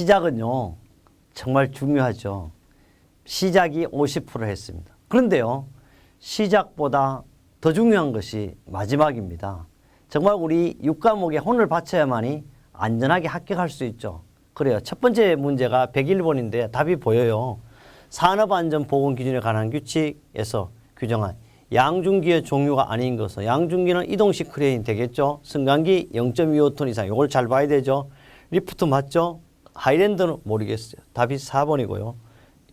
시작은요, 정말 중요하죠. 시작이 50% 했습니다. 그런데요, 시작보다 더 중요한 것이 마지막입니다. 정말 우리 6과목에 혼을 바쳐야만이 안전하게 합격할 수 있죠. 그래요. 첫 번째 문제가 101번인데 답이 보여요. 산업안전보건기준에 관한 규칙에서 규정한 양중기의 종류가 아닌 것은 양중기는 이동식 크레인 되겠죠. 승강기 0.25톤 이상 이걸 잘 봐야 되죠. 리프트 맞죠? 하이랜드는 모르겠어요. 답이 4번이고요.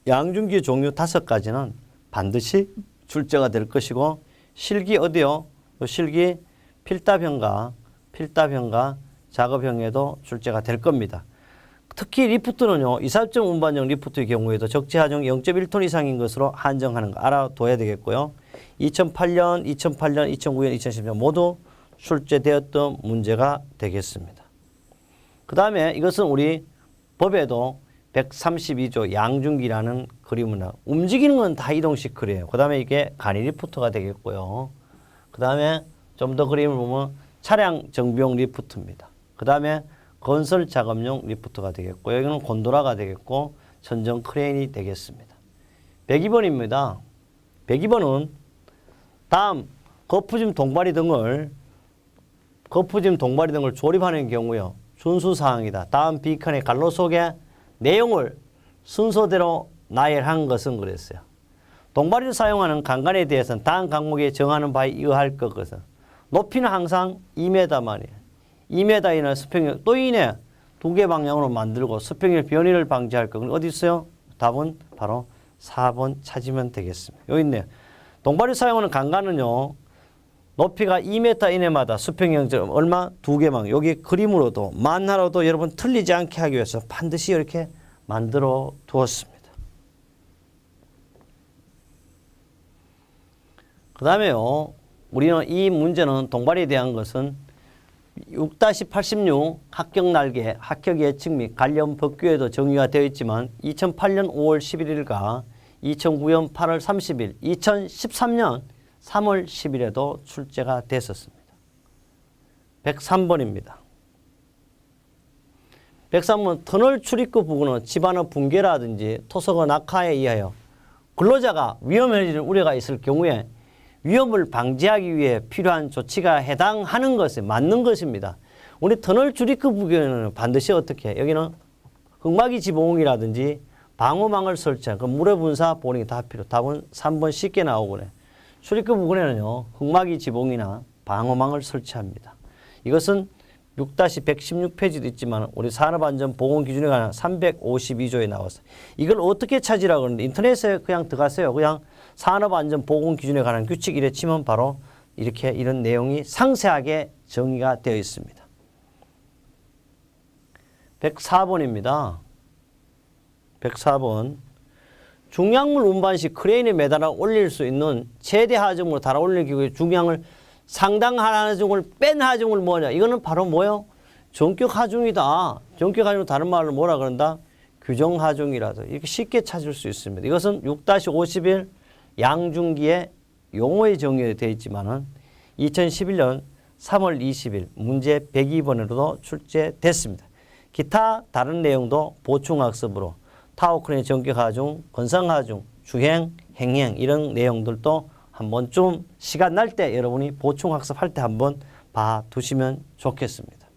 양중기 종류 다섯 가지는 반드시 출제가 될 것이고 실기 어디요? 요 실기 필답형과 필답형과 작업형에도 출제가 될 겁니다. 특히 리프트는요, 이사점 운반용 리프트의 경우에도 적재 하중 0.1톤 이상인 것으로 한정하는 거 알아둬야 되겠고요. 2008년, 2008년, 2009년, 2010년 모두 출제되었던 문제가 되겠습니다. 그 다음에 이것은 우리 법에도 132조 양중기라는 그림을 나 움직이는 건 다 이동식 그래요. 그 다음에 이게 간이 리프트가 되겠고요. 그 다음에 좀 더 그림을 보면 차량 정비용 리프트입니다. 그 다음에 건설 작업용 리프트가 되겠고 여기는 곤도라가 되겠고 전정 크레인이 되겠습니다. 102번입니다. 102번은 다음 거푸짐 동바리 등을 거푸짐 동바리 등을 조립하는 경우요. 준수 사항이다. 다음 비칸의 갈로 속에 내용을 순서대로 나열한 것은 그랬어요. 동바리를 사용하는 강간에 대해서는 다음 항목에 정하는 바에 의할 것은 높이는 항상 2m만이에요. 2m 이내 수평력 또 이내 두 개 방향으로 만들고 수평력 변이를 방지할 것. 어디 있어요? 답은 바로 4번 찾으면 되겠습니다. 여기 있네요. 동바리 사용하는 강간은요. 높이가 2m 이내마다 수평형점 얼마? 두 개만. 여기 그림으로도 만하로도 여러분 틀리지 않게 하기 위해서 반드시 이렇게 만들어 두었습니다. 그 다음에요. 우리는 이 문제는 동발에 대한 것은 6-86 합격 날개, 합격 예측 및 관련 법규에도 정의가 되어 있지만 2008년 5월 11일과 2009년 8월 30일, 2013년 3월 10일에도 출제가 됐었습니다. 103번입니다. 103번 터널 출입구 부근은 집안의 붕괴라든지 토속의 낙하에 의하여 근로자가 위험해질 우려가 있을 경우에 위험을 방지하기 위해 필요한 조치가 해당하는 것에 맞는 것입니다. 우리 터널 출입구 부근은 반드시 어떻게 해? 여기는 흑마기 지붕이라든지 방어망을 설치한 그 물의 분사 보링이 다 필요. 답은 3번 쉽게 나오고네. 출입구 부근에는요 흑마기 지붕이나 방어망을 설치합니다. 이것은 6-116페이지도 있지만 우리 산업안전보건기준에 관한 352조에 나와서 이걸 어떻게 찾으라고 하는데 인터넷에 그냥 들어가세요. 그냥 산업안전보건기준에 관한 규칙 이래 치면 바로 이렇게 이런 내용이 상세하게 정의가 되어 있습니다. 104번입니다. 104번. 중량물 운반 시 크레인에 매달아 올릴 수 있는 최대 하중으로 달아 올리는 기구의 중량을 상당 하중을 뺀 하중을 뭐냐? 이거는 바로 뭐요? 전격 하중이다. 전격 하중 다른 말로 뭐라 그런다? 규정 하중이라도 이렇게 쉽게 찾을 수 있습니다. 이것은 6-51 양중기의 용어의 정의에 되어 있지만은 2011년 3월 20일 문제 102번으로도 출제됐습니다. 기타 다른 내용도 보충학습으로 타워크레인 전격 하중, 건상 하중, 주행, 행행 이런 내용들도 한번 좀 시간 날 때 여러분이 보충 학습할 때 한번 봐 두시면 좋겠습니다.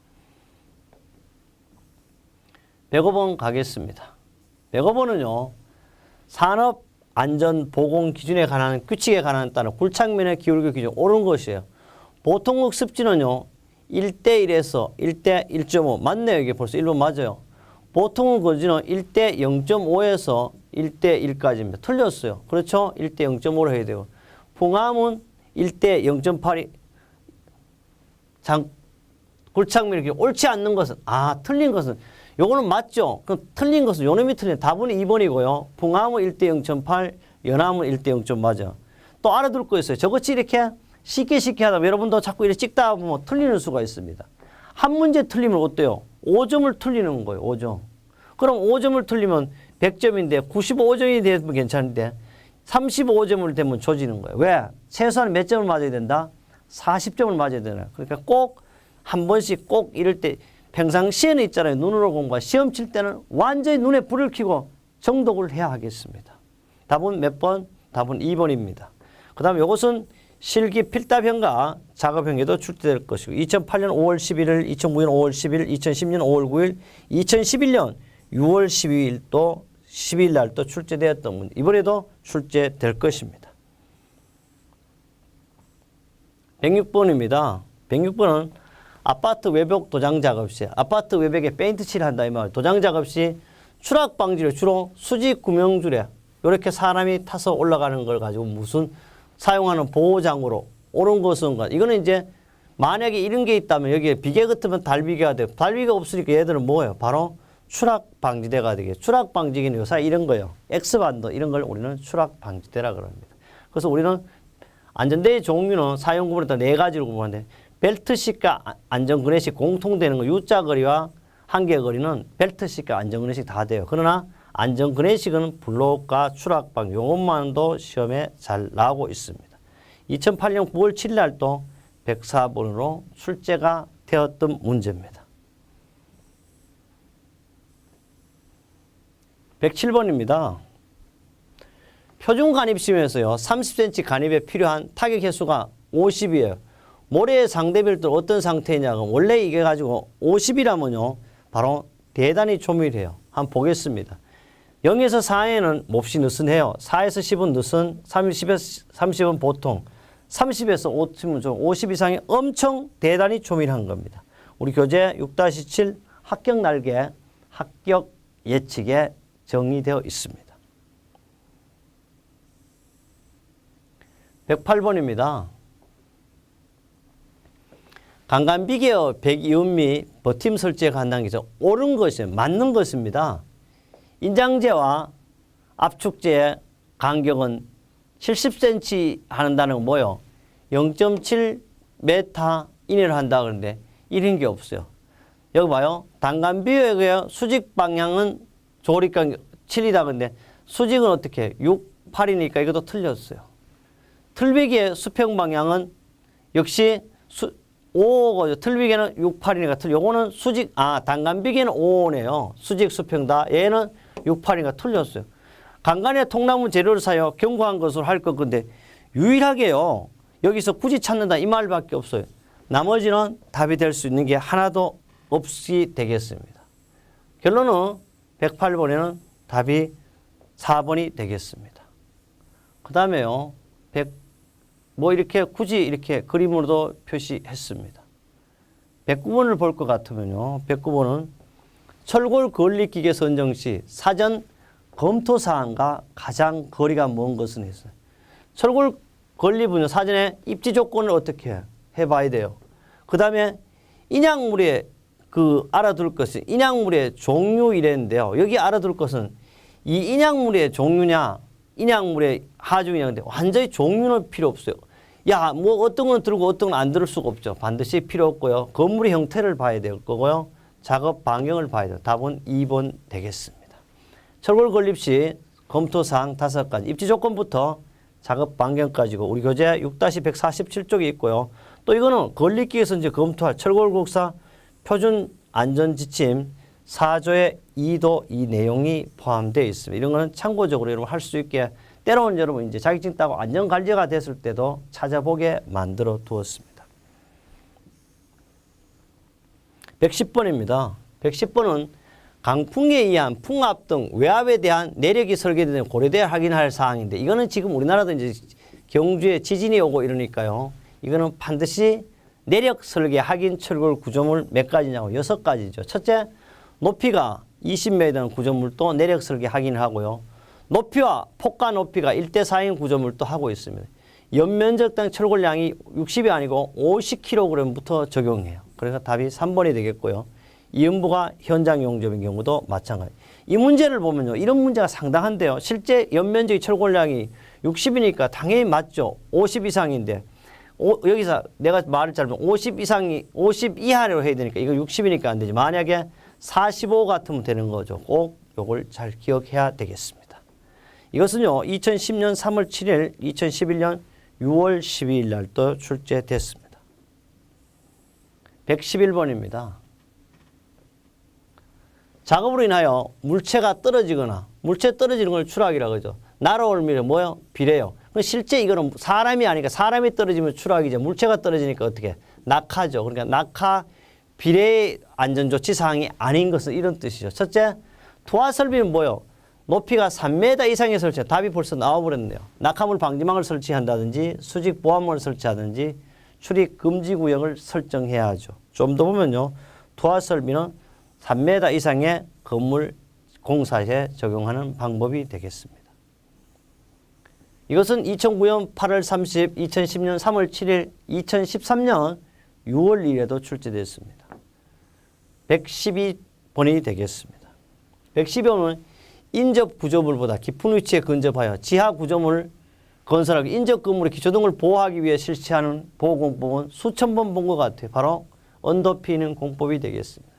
105번 가겠습니다. 105번은요. 산업 안전 보건 기준에 관한 규칙에 관한 따른 굴착면의 기울기 기준 옳은 것이에요. 보통국 습지는요. 1대 1에서 1대 1.5 맞네요. 이게 벌써 1번 맞아요. 보통은 거지는 1대 0.5에서 1대 1까지입니다. 틀렸어요. 그렇죠? 1대 0.5로 해야 되고. 풍암은 1대 0.8이 장 굴착면 이렇게 옳지 않는 것은 아 틀린 것은 요거는 맞죠. 그럼 틀린 것은 요놈이 틀린 답은 2번이고요. 풍암은 1대 0.8, 연암은 1대 0. 맞아. 또 알아둘 거 있어요. 저것이 이렇게 쉽게 쉽게 하다 여러분도 자꾸 이렇게 찍다 보면 틀리는 수가 있습니다. 한 문제 틀리면 어때요? 5점을 틀리는 거예요. 5점. 그럼 5점을 틀리면 100점인데 95점이 되면 괜찮은데 35점을 되면 조지는 거예요. 왜? 최소한 몇 점을 맞아야 된다? 40점을 맞아야 되나. 그러니까 꼭 한 번씩 꼭 이럴 때 평상시에는 있잖아요. 눈으로 공부하 시험 칠 때는 완전히 눈에 불을 켜고 정독을 해야 하겠습니다. 답은 몇 번? 답은 2번입니다. 그 다음에 이것은 실기 필답형과 작업형에도 출제될 것이고 2008년 5월 11일, 2009년 5월 10일, 2010년 5월 9일, 2011년 6월 12일 또 12일 날 또 출제되었던 문제 이번에도 출제될 것입니다. 106번입니다. 106번은 아파트 외벽 도장 작업 시 아파트 외벽에 페인트 칠한다 이 말. 도장 작업 시 추락 방지를 주로 수직 구명줄에 이렇게 사람이 타서 올라가는 걸 가지고 무슨 사용하는 보호장으로 옳은 것은 것. 이거는 이제 만약에 이런 게 있다면 여기에 비계 같으면 달비계가 돼. 달비가 없으니까 얘들은 뭐예요? 바로 추락 방지대가 되게. 추락 방지기는 요새 이런 거예요. X반도 이런 걸 우리는 추락 방지대라 그럽니다. 그래서 우리는 안전대의 종류는 사용 구분에 따라 네 가지로 구분하는데 벨트식과 아- 안전그네식 공통되는 거 U자 거리와 한계 거리는 벨트식과 안전그네식 다 돼요. 그러나 안전그네식은 블록과 추락방 요것만도 시험에 잘 나오고 있습니다. 2008년 9월 7일 날도 104번으로 출제가 되었던 문제입니다. 107번입니다. 표준 간입 시험에서요. 30cm 간입에 필요한 타격 횟수가 50이에요. 모래의 상대별도 어떤 상태냐면 원래 이게 가지고 50이라면요. 바로 대단히 조밀해요. 한번 보겠습니다. 0에서 4에는 몹시 느슨해요. 4에서 10은 느슨, 30에서 30은 보통, 30에서 50은 좀 50 이상이 엄청 대단히 조밀한 겁니다. 우리 교재 6-7 합격 날개, 합격 예측에 정리되어 있습니다. 108번입니다. 강간 비계어 백이음미 버팀 설치에 간다는 게 옳은 것이 맞는 것입니다. 인장제와 압축제의 간격은 70cm 하는다는 건 뭐요? 0.7m 이내로 한다 그러는데 이런 게 없어요. 여기 봐요. 단간비계의 수직 방향은 조립 간격 7이다 그런데 수직은 어떻게? 6, 8이니까 이것도 틀렸어요. 틀비기의 수평 방향은 역시 수, 5거죠. 틀비기는 6, 8이니까 틀. 요거는 수직 아 단간 비기는 5네요. 수직 수평다. 얘는 6, 8이니까 틀렸어요. 간간의 통나무 재료를 사용 견고한 것으로 할것 건데 유일하게요. 여기서 굳이 찾는다 이 말밖에 없어요. 나머지는 답이 될 수 있는 게 하나도 없이 되겠습니다. 결론은 108번에는 답이 4번이 되겠습니다. 그 다음에요. 100, 뭐 이렇게 굳이 이렇게 그림으로도 표시했습니다. 109번을 볼 것 같으면요. 109번은 철골 건립기계 선정 시 사전 검토 사항과 가장 거리가 먼 것은 있어요. 철골 건립은 사전에 입지 조건을 어떻게 해? 해봐야 돼요. 그 다음에 인약물의 그 알아둘 것은 인약물의 종류 이랬는데요. 여기 알아둘 것은 이 인약물의 종류냐 인약물의 하중이냐 근데 완전히 종류는 필요 없어요. 야, 뭐 어떤 건 들고 어떤 건 안 들을 수가 없죠. 반드시 필요 없고요. 건물의 형태를 봐야 될 거고요. 작업 반경을 봐야 돼요. 답은 2번 되겠습니다. 철골 건립 시 검토 사항 다섯 가지. 입지 조건부터 작업 반경까지고 우리 교재 6-147쪽에 있고요. 또 이거는 건립기에서 이제 검토할 철골 국사 표준 안전 지침 4조의 2도 이 내용이 포함되어 있습니다. 이런 거는 참고적으로 여러분 할 수 있게 때로는 여러분 이제 자격증 따고 안전 관리가 됐을 때도 찾아보게 만들어 두었습니다. 110번입니다. 110번은 강풍에 의한 풍압 등 외압에 대한 내력이 설계되는 고려돼야 확인할 사항인데 이거는 지금 우리나라도 이제 경주에 지진이 오고 이러니까요. 이거는 반드시 내력 설계 확인 철골 구조물 몇 가지냐고 여섯 가지죠. 첫째, 높이가 20m에 되는 구조물도 내력 설계 확인을 하고요. 높이와 폭과 높이가 1대 4인 구조물도 하고 있습니다. 연면적당 철골량이 60이 아니고 50kg부터 적용해요. 그래서 답이 3번이 되겠고요. 이음부가 현장 용접인 경우도 마찬가지. 이 문제를 보면요. 이런 문제가 상당한데요. 실제 연면적의 철골량이 60이니까 당연히 맞죠. 50 이상인데 오, 여기서 내가 말을 잘못 50 이상이 50 이하로 해야 되니까 이거 60이니까 안 되지. 만약에 45 같으면 되는 거죠. 꼭 요걸 잘 기억해야 되겠습니다. 이것은요. 2010년 3월 7일, 2011년 6월 12일 날 또 출제됐습니다. 111번입니다. 작업으로 인하여 물체가 떨어지거나 물체 떨어지는 걸 추락이라 그러죠. 날아올면 뭐요? 비례요. 실제 이거는 사람이 아니니까 사람이 떨어지면 추락이죠. 물체가 떨어지니까 어떻게? 낙하죠. 그러니까 낙하 비례 안전조치 사항이 아닌 것은 이런 뜻이죠. 첫째, 투하 설비는 뭐요? 높이가 3m 이상의 설치. 답이 벌써 나와버렸네요. 낙하물 방지망을 설치한다든지 수직 보안망을 설치하든지 출입 금지 구역을 설정해야 하죠. 좀 더 보면요. 투하 설비는 3m 이상의 건물 공사에 적용하는 방법이 되겠습니다. 이것은 2009년 8월 30, 2010년 3월 7일, 2013년 6월 1일에도 출제됐습니다. 112번이 되겠습니다. 112번은 인접 구조물보다 깊은 위치에 근접하여 지하 구조물을 건설하고 인접 건물의 기초 등을 보호하기 위해 실시하는 보호공법은 수천 번 본 것 같아요. 바로 언더피닝 공법이 되겠습니다.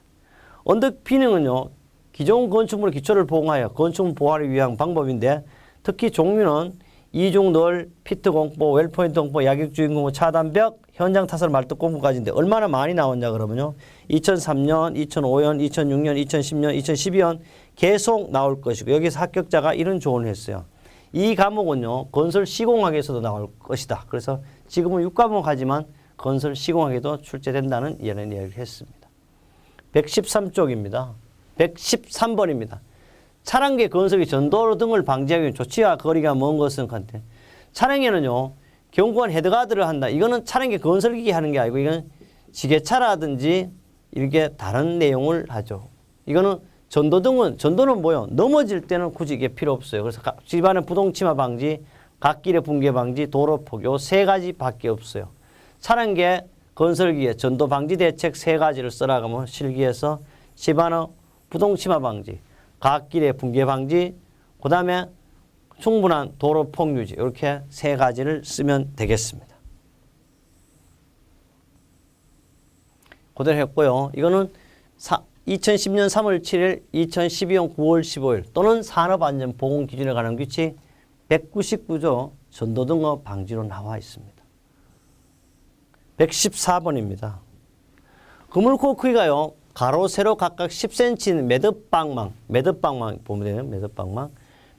언더피닝은요. 기존 건축물의 기초를 보호하여 건축물 보호하기 위한 방법인데 특히 종류는 이중 널, 피트 공법, 웰포인트 공법, 야객 주인 공법, 차단벽, 현장 타설 말뚝 공법까지인데 얼마나 많이 나왔냐 그러면요. 2003년, 2005년, 2006년, 2010년, 2012년 계속 나올 것이고 여기서 합격자가 이런 조언을 했어요. 이 과목은요. 건설 시공학에서도 나올 것이다. 그래서 지금은 6과목 하지만 건설 시공학에도 출제된다는 이런 이야기를 했습니다. 113쪽입니다. 113번입니다. 차량계 건설기 전도로 등을 방지하기 위한 조치와 거리가 먼 것은 간데 차량에는요 경고한 헤드가드를 한다. 이거는 차량계 건설기기 하는 게 아니고 이건 지게차라든지 이렇게 다른 내용을 하죠. 이거는 전도 등은 전도는 뭐요? 넘어질 때는 굳이 이게 필요 없어요. 그래서 가- 집안의 부동치마 방지, 갓길의 붕괴 방지, 도로 폭요 세 가지밖에 없어요. 차량계 건설기에 전도 방지 대책 세 가지를 써나가면 실기에서 집안의 부동치마 방지, 갓길의 붕괴 방지, 그 다음에 충분한 도로 폭유지 이렇게 세 가지를 쓰면 되겠습니다. 그대로 했고요. 이거는 사, 2010년 3월 7일, 2012년 9월 15일 또는 산업안전보건 기준에 관한 규칙 199조 전도등업 방지로 나와 있습니다. 114번입니다. 그물코 크기가요. 가로 세로 각각 10cm인 매듭방망, 매듭방망 보면 되는 매듭방망.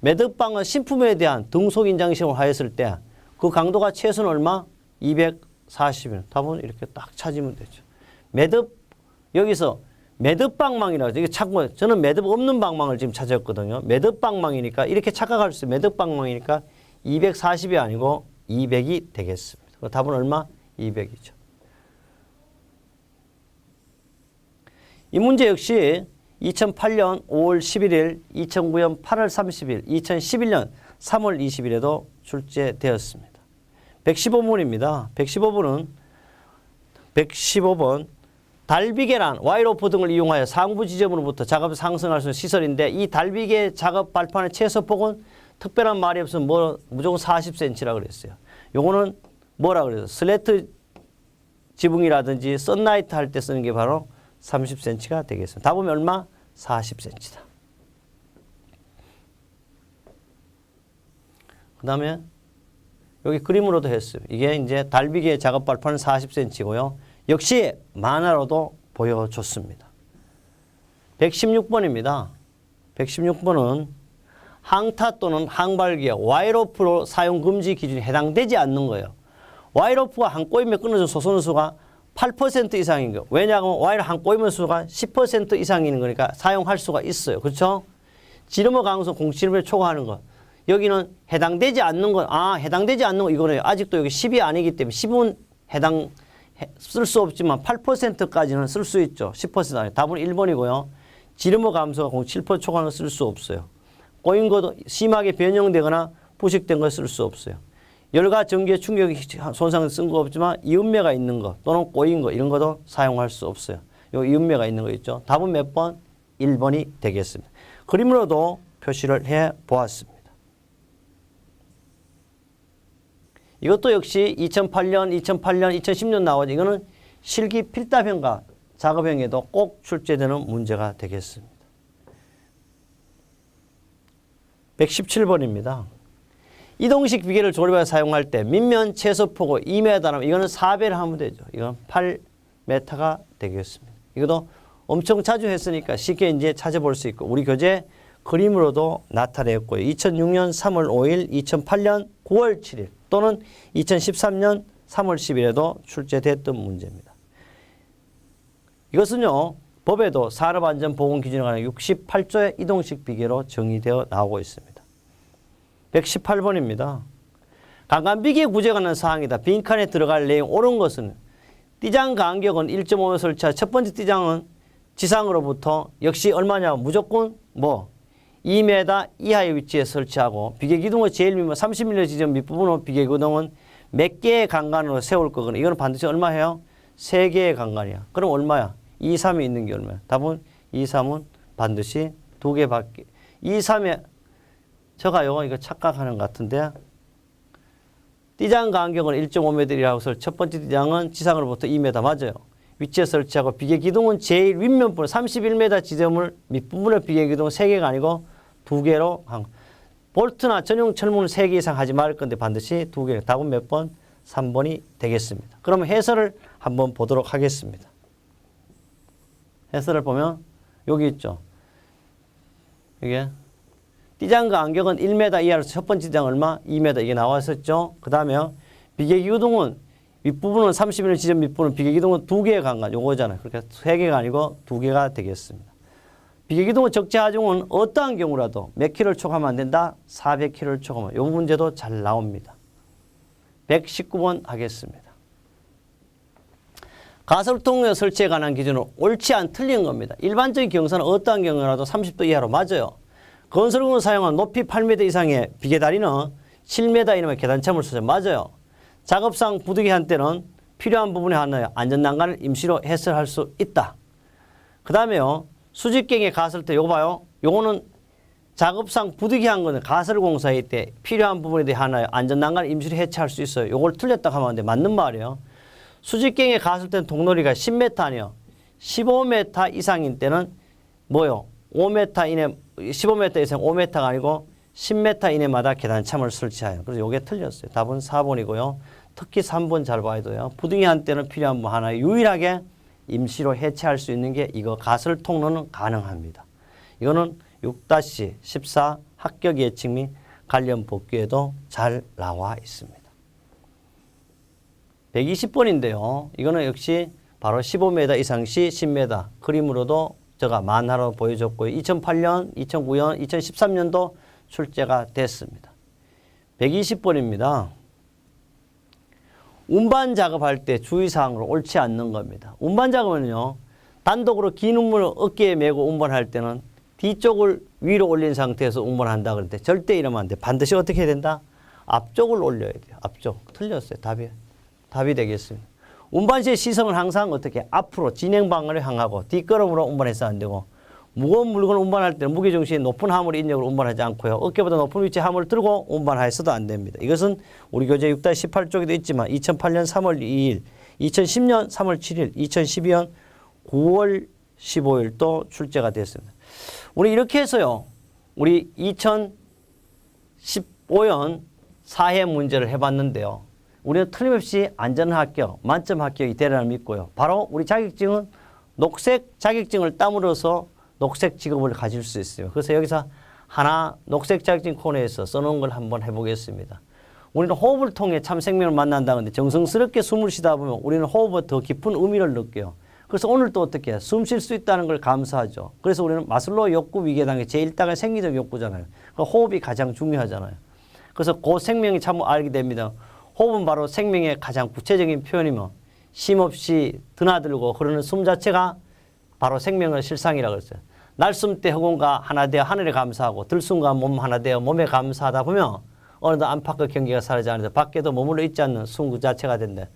매듭방은 신품에 대한 등속 인장 시험을 하였을 때 그 강도가 최소는 얼마? 240일. 답은 이렇게 딱 찾으면 되죠. 매듭 여기서 매듭 방망이라고 이게 찾고 저는 매듭 없는 방망을 지금 찾았거든요. 매듭 방망이니까 이렇게 착각할 수 있어요. 매듭 방망이니까 240이 아니고 200이 되겠습니다. 그 답은 얼마? 200이죠. 이 문제 역시 2008년 5월 11일, 2009년 8월 30일, 2011년 3월 20일에도 출제되었습니다. 115번입니다. 115번은 115번 달비계란, 와이로프 등을 이용하여 상부 지점으로부터 작업을 상승할 수 있는 시설인데 이 달비계 작업 발판의 최소폭은 특별한 말이 없으면 뭐 무조건 40cm라 그랬어요. 요거는 뭐라 그래서 슬래트 지붕이라든지 썬라이트 할 때 쓰는 게 바로 30cm가 되겠습니다. 답은 얼마? 40cm다. 그 다음에 여기 그림으로도 했어요. 이게 이제 달비기의 작업 발판은 40cm고요. 역시 만화로도 보여줬습니다. 116번입니다. 116번은 항타 또는 항발기에 와이로프로 사용 금지 기준에 해당되지 않는 거예요. 와이로프가 한 꼬임에 끊어진 소선 수가 8% 이상인 거. 왜냐하면 와이로 한 꼬이면 수가 10% 이상인 거니까 사용할 수가 있어요. 그렇죠? 지름의 강수 공지름을 초과하는 것. 여기는 해당되지 않는 것. 아, 해당되지 않는 거 이거는 아직도 여기 10이 아니기 때문에 10은 해당 쓸 수 없지만 8%까지는 쓸 수 있죠. 10% 아니. 답은 1번이고요. 지름의 감소가 7% 초과는 쓸 수 없어요. 꼬인 것도 심하게 변형되거나 부식된 걸 쓸 수 없어요. 열과 전기의 충격이 손상을 쓴 거 없지만 이음매가 있는 거 또는 꼬인 거 이런 것도 사용할 수 없어요. 요 이음매가 있는 거 있죠. 답은 몇 번? 1번이 되겠습니다. 그림으로도 표시를 해 보았습니다. 이것도 역시 2008년, 2008년, 2010년 나오죠. 이거는 실기 필답형과 작업형에도 꼭 출제되는 문제가 되겠습니다. 117번입니다. 이동식 비계를 조립해 사용할 때 밑면 최소폭을 2m라면 이거는 4배를 하면 되죠. 이건 8m가 되겠습니다. 이것도 엄청 자주 했으니까 쉽게 이제 찾아볼 수 있고 우리 교재 그림으로도 나타냈고요. 2006년 3월 5일, 2008년 9월 7일 또는 2013년 3월 10일에도 출제됐던 문제입니다. 이것은요. 법에도 산업안전보건기준에 관한 68조의 이동식 비계로 정의되어 나오고 있습니다. 118번입니다. 강간비계 구제 관한 사항이다. 빈칸에 들어갈 내용 옳은 것은 띠장 간격은 1.5m 설치하 첫 번째 띠장은 지상으로부터 역시 얼마냐 무조건 뭐 2m 이하의 위치에 설치하고 비계 기둥의 제일 밑 30mm 지점 밑부분으로 비계 기둥은 몇 개의 간간으로 세울 거거나 이거는 반드시 얼마 해요? 세 개의 간간이야. 그럼 얼마야? 2, 3이 있는 게 얼마야? 답은 2, 3은 반드시 두 개밖에. 2, 3에 제가 요거 이거 착각하는 것 같은데 띠장 간격은 1.5m이라고 해서 첫 번째 띠장은 지상으로부터 2m 맞아요. 위치에 설치하고 비계 기둥은 제일 윗면부분 31m 지점을 밑부분의 비계 기둥은 3개가 아니고 2개로 한 볼트나 전용 철문을 3개 이상 하지 말 건데 반드시 2개. 답은 몇 번? 3번이 되겠습니다. 그러면 해설을 한번 보도록 하겠습니다. 해설을 보면 여기 있죠. 이게 띠장과 그 안경은 1m 이하로서 첫 번째 띠장 얼마? 2m 이게 나왔었죠. 그 다음에 비계기 기둥은 윗부분은 30mm 지점 밑부분은 비계기 기둥은 두 개의 간간 요거잖아요. 그렇게 세 개가 아니고 두 개가 되겠습니다. 비계기 기둥은 적재 하중은 어떠한 경우라도 몇 킬로를 초과하면 안 된다? 400킬로를 초과하면 요 문제도 잘 나옵니다. 119번 하겠습니다. 가설통로 설치에 관한 기준은 옳지 않 틀린 겁니다. 일반적인 경사는 어떠한 경우라도 30도 이하로 맞아요. 건설공을 사용한 높이 8m 이상의 비계다리는 7m 이내의 계단참을 쓰죠. 맞아요. 작업상 부득이 한 때는 필요한 부분에 한하여 안전난간을 임시로 해설할 수 있다. 그 다음에요. 수직경에 갔을 때 요거 봐요. 요거는 작업상 부득이한 거는 가설공사일 때 필요한 부분에 대해 하나요. 안전난간을 임시로 해체할 수 있어요. 요걸 틀렸다 하면 안 돼. 맞는 말이에요. 수직경에 갔을 때는 동로리가 10m 아니요. 15m 이상인 때는 뭐요? 5m 이내 15m 이상 5m가 아니고 10m 이내마다 계단참을 설치해요. 그래서 요게 틀렸어요. 답은 4번이고요. 특히 3번 잘 봐야 돼요. 부등이 한 때는 필요한 뭐 하나 유일하게 임시로 해체할 수 있는 게 이거 가설 통로는 가능합니다. 이거는 6-14 합격 예측 및 관련 복귀에도 잘 나와 있습니다. 120번인데요. 이거는 역시 바로 15m 이상 시 10m 그림으로도 제가 만화로 보여줬고요. 2008년, 2009년, 2013년도 출제가 됐습니다. 120번입니다. 운반 작업할 때 주의사항으로 옳지 않는 겁니다. 운반 작업은요. 단독으로 긴 우물을 어깨에 메고 운반할 때는 뒤쪽을 위로 올린 상태에서 운반한다 그랬는데 절대 이러면 안 돼. 반드시 어떻게 해야 된다? 앞쪽을 올려야 돼요. 앞쪽. 틀렸어요. 답이. 답이 되겠습니다. 운반 시의 시선은 항상 어떻게 앞으로 진행 방향을 향하고 뒷걸음으로 운반해서 안 되고 무거운 물건을 운반할 때는 무게중심이 높은 화물 인력을 운반하지 않고요. 어깨보다 높은 위치에 화물을 들고 운반하여서도 안 됩니다. 이것은 우리 교재 6-18쪽에도 있지만 2008년 3월 2일, 2010년 3월 7일, 2012년 9월 15일 또 출제가 됐습니다. 우리 이렇게 해서요. 우리 2015년 사회 문제를 해봤는데요. 우리는 틀림없이 안전 합격, 만점 합격이 되리라 믿고요. 바로 우리 자격증은 녹색 자격증을 땀으로써 녹색 직업을 가질 수 있어요. 그래서 여기서 하나 녹색 자격증 코너에서 써놓은 걸 한번 해보겠습니다. 우리는 호흡을 통해 참 생명을 만난다는데 정성스럽게 숨을 쉬다 보면 우리는 호흡에 더 깊은 의미를 느껴요. 그래서 오늘 또 어떻게 숨 쉴 수 있다는 걸 감사하죠. 그래서 우리는 마슬로 욕구 위계당의 제1단계 생리적 욕구잖아요. 그 호흡이 가장 중요하잖아요. 그래서 그 생명이 참 알게 됩니다. 호흡은 바로 생명의 가장 구체적인 표현이며 쉼 없이 드나들고 흐르는 숨 자체가 바로 생명의 실상이라고 그랬어요. 날숨 때 허공과 하나 되어 하늘에 감사하고 들숨과 몸 하나 되어 몸에 감사하다 보면 어느덧 안팎의 경계가 사라지지 않는데 밖에도 머물러 있지 않는 숨 그 자체가 된대.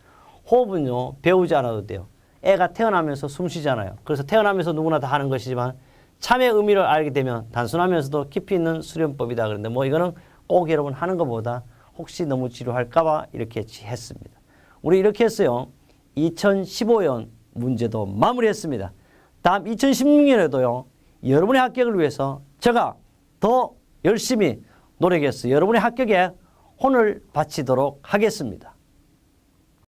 호흡은요 배우지 않아도 돼요. 애가 태어나면서 숨 쉬잖아요. 그래서 태어나면서 누구나 다 하는 것이지만 참의 의미를 알게 되면 단순하면서도 깊이 있는 수련법이다 그런데 뭐 이거는 꼭 여러분 하는 것보다 혹시 너무 지루할까봐 이렇게 했습니다. 우리 이렇게 했어요. 2015년 문제도 마무리했습니다. 다음 2016년에도요. 여러분의 합격을 위해서 제가 더 열심히 노력해서 여러분의 합격에 혼을 바치도록 하겠습니다.